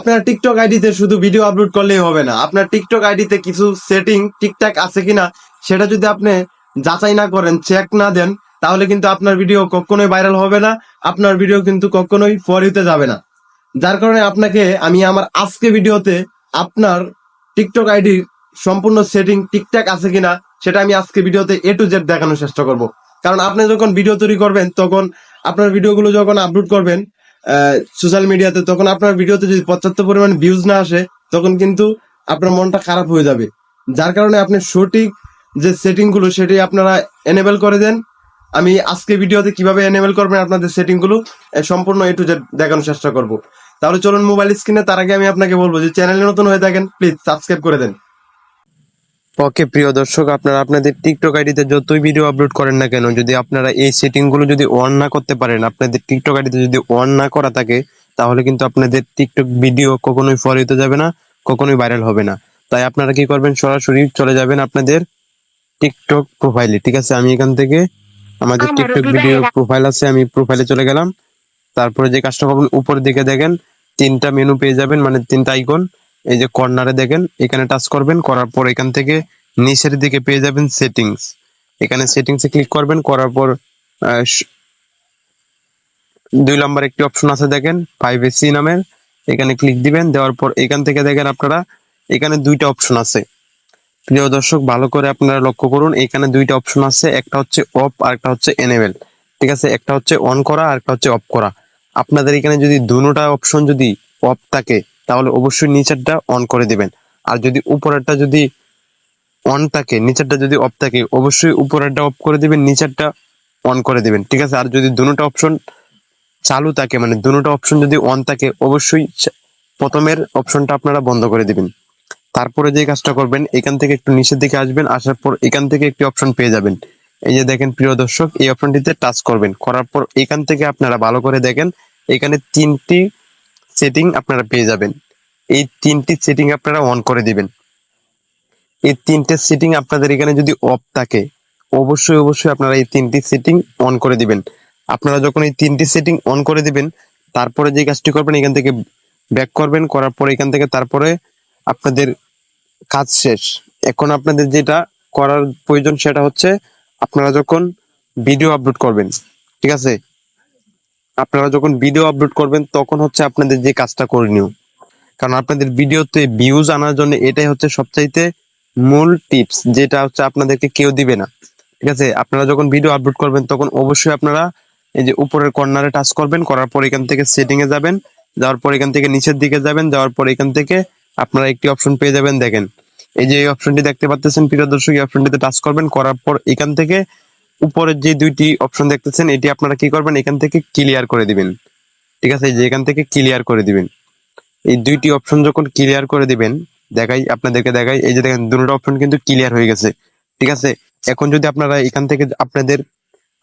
আপনার টিকটক আইডিতে শুধু ভিডিও আপলোড করলেই হবে না। আপনার টিকটক আইডিতে কিছু সেটিং ঠিকঠাক আছে কিনা, সেটা যদি আপনি যাচাই না করেন চেক না দেন, তাহলে কিন্তু আপনার ভিডিও কখনোই ভাইরাল হবে না, আপনার ভিডিও কিন্তু কখনোই ফরিতে যাবে না। যার কারণে আপনাকে, আমি আমার আজকে ভিডিওতে আপনার টিকটক আইডি সম্পূর্ণ সেটিং ঠিকঠাক আছে কিনা, সেটা আমি আজকে ভিডিওতে এ টু জেড দেখানোর চেষ্টা করব। কারণ আপনি যখন ভিডিও তৈরি করবেন, তখন আপনার ভিডিওগুলো যখন আপলোড করবেন সোশ্যাল মিডিয়াতে তখন আপনার ভিডিওতে যদি পর্যাপ্ত পরিমাণ ভিউজ না আসে, তখন কিন্তু আপনার মনটা খারাপ হয়ে যাবে। যার কারণে আপনি সঠিক যে সেটিংগুলো সেটি আপনারা এনেবল করে দেন। আমি আজকে ভিডিওতে কীভাবে এনেবল করবেন আপনাদের সেটিংগুলো সম্পূর্ণ এ টু জেড দেখানোর চেষ্টা করব। তাহলে চলুন মোবাইল স্ক্রিনে তার আগে আমি আপনাকে বলব যে চ্যানেলে নতুন হয়ে থাকেন প্লিজ সাবস্ক্রাইব করে দেন। ওকে প্রিয় দর্শক আপনারা আপনাদের টিকটক আইডিতে যতই ভিডিও আপলোড করেন না কেন যদি আপনারা এই সেটিংগুলো যদি অন না করতে পারেন আপনাদের টিকটক আইডিতে যদি অন না করা থাকে তাহলে কিন্তু আপনাদের টিকটক ভিডিও কখনোই ফরিতে যাবে না কখনোই ভাইরাল হবে না। তাই আপনারা কি করবেন? সরাসরি চলে যাবেন আপনাদের টিকটক প্রোফাইলে ঠিক আছে? আমি এখান থেকে আমাদের টিকটক ভিডিও প্রোফাইল আছে আমি প্রোফাইলে চলে গেলাম। তারপরে যে কাজটা করবেন উপরের দিকে দেখেন তিনটা মেনু পেয়ে যাবেন মানে তিনটা আইকন এই যে কর্নারে দেখেন, এখানে টাচ করবেন, করার পর এখান থেকে নিচের দিকে পেয়ে যাবেন সেটিংস এখানে সেটিংসে ক্লিক করবেন, করার পর দুই নম্বর একটি অপশন আছে দেখেন এসি নামের। এখানে ক্লিক দিবেন, দেওয়ার পর এখান থেকে দেখেন আপনারা, এখানে দুইটা অপশন আছে। প্রিয় দর্শক, ভালো করে আপনারা লক্ষ্য করুন, এখানে দুইটা অপশন আছে, একটা হচ্ছে অফ আর একটা হচ্ছে এনেবেল ঠিক আছে, একটা হচ্ছে অন করা, আর একটা হচ্ছে অফ করা। আপনাদের এখানে যদি দুটোটা অপশন যদি অফ থাকে তাহলে অবশ্যই নিচেরটা অন করে দিবেন। আর যদি উপরেরটা যদি অন থাকে, নিচেরটা যদি অফ থাকে, অবশ্যই উপরেরটা অফ করে দিবেন, নিচেরটা অন করে দিবেন। ঠিক আছে? আর যদি দুটোটা অপশন চালু থাকে মানে দুটোটা অপশন যদি অন থাকে, অবশ্যই প্রথমের অপশনটা আপনারা বন্ধ করে দিবেন। তারপরে যে কাজটা করবেন, এখান থেকে একটু নিচের দিকে আসবেন, আসার পর এখান থেকে একটি অপশন পেয়ে যাবেন। এই যে দেখেন, প্রিয় দর্শক, এই অপশনটিতে টাচ করবেন। করার পর এখান থেকে আপনারা ভালো করে দেখেন, এখানে তিনটি সেটিং আপনারা পেয়ে যাবেন। এই তিনটি সেটিং আপনারা অন করে দিবেন। এই তিনটে সেটিং আপনাদের এখানে যদি অফ থাকে, অবশ্যই অবশ্যই আপনারা এই তিনটি সেটিং অন করে দিবেন। আপনারা যখন এই তিনটি সেটিং অন করে দিবেন, তারপরে যে কাজটি করবেন, এখান থেকে ব্যাক করবেন, করার পর এখান থেকে তারপরে আপনাদের কাজ শেষ। এখন আপনাদের যেটা করার প্রয়োজন সেটা হচ্ছে, আপনারা যখন ভিডিও আপলোড করবেন, ঠিক আছে? আপনারা যখন ভিডিও আপলোড করবেন, তখন হচ্ছে আপনাদের যে কাজটা করণীয়। কারণ আপনাদের ভিডিওতে ভিউজ আনার জন্য এটাই হচ্ছে সবচাইতে মূল টিপস যেটা হচ্ছে আপনাদেরকে কেউ দিবে না। ঠিক আছে? আপনারা যখন ভিডিও আপলোড করবেন, তখন অবশ্যই আপনারা এই যে উপরের কর্নারে টাচ করবেন, করার পর এখান থেকে সেটিং এ যাবেন, যাওয়ার পর এখান থেকে নিচের দিকে যাবেন, যাওয়ার পর এখান থেকে আপনারা একটি অপশন পেয়ে যাবেন, দেখেন। এই যে এই অপশনটি দেখতে পাচ্ছেন, প্রিয় দর্শক, এই অপশনটিতে টাচ করবেন, করার পর এখান থেকে উপরের যে দুইটি অপশন দেখতেছেন, এটি আপনারা কি করবেন? এখান থেকে ক্লিয়ার করে দিবেন। ঠিক আছে? যে এখান থেকে ক্লিয়ার করে দিবেন। এই দুইটি অপশন যখন ক্লিয়ার করে দিবেন, দেখাই, আপনাদেরকে দেখাই, এই যে দেখেন, দুটো অপশন কিন্তু ক্লিয়ার হয়ে গেছে। ঠিক আছে? এখন যদি আপনারা এখান থেকে আপনাদের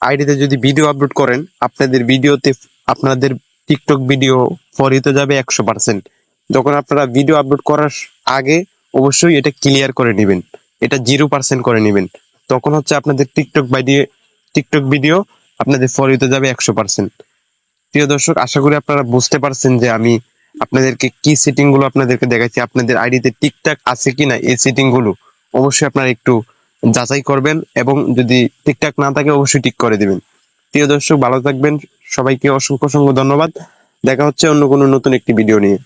আইডিতে যদি ভিডিও আপলোড করেন, আপনাদের ভিডিওতে আপনাদের টিকটক ভিডিও ফরিতে যাবে একশো পার্সেন্ট যখন আপনারা ভিডিও আপলোড করার আগে অবশ্যই এটা ক্লিয়ার করে নেবেন। এটা জিরো পার্সেন্ট করে নেবেন। তখন হচ্ছে আপনাদের টিকটক ভিডিও টিকটক ভিডিও আপনাদের ফরিতে যাবে একশো পার্সেন্ট প্রিয় দর্শক, আশা করি আপনারা বুঝতে পারছেন যে আমি আপনাদেরকে কি সেটিংগুলো আপনাদেরকে দেখাচ্ছি আপনাদের আইডিতে ঠিকঠাক আছে কিনা এই সেটিংগুলো অবশ্যই আপনারা একটু যাচাই করবেন এবং যদি ঠিকঠাক না থাকে, অবশ্যই ঠিক করে দিবেন। প্রিয় দর্শক, ভালো থাকবেন। সবাইকে অসংখ্য অসংখ্য ধন্যবাদ। দেখা হচ্ছে অন্য কোনো নতুন একটি ভিডিও নিয়ে।